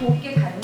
곱게 갖는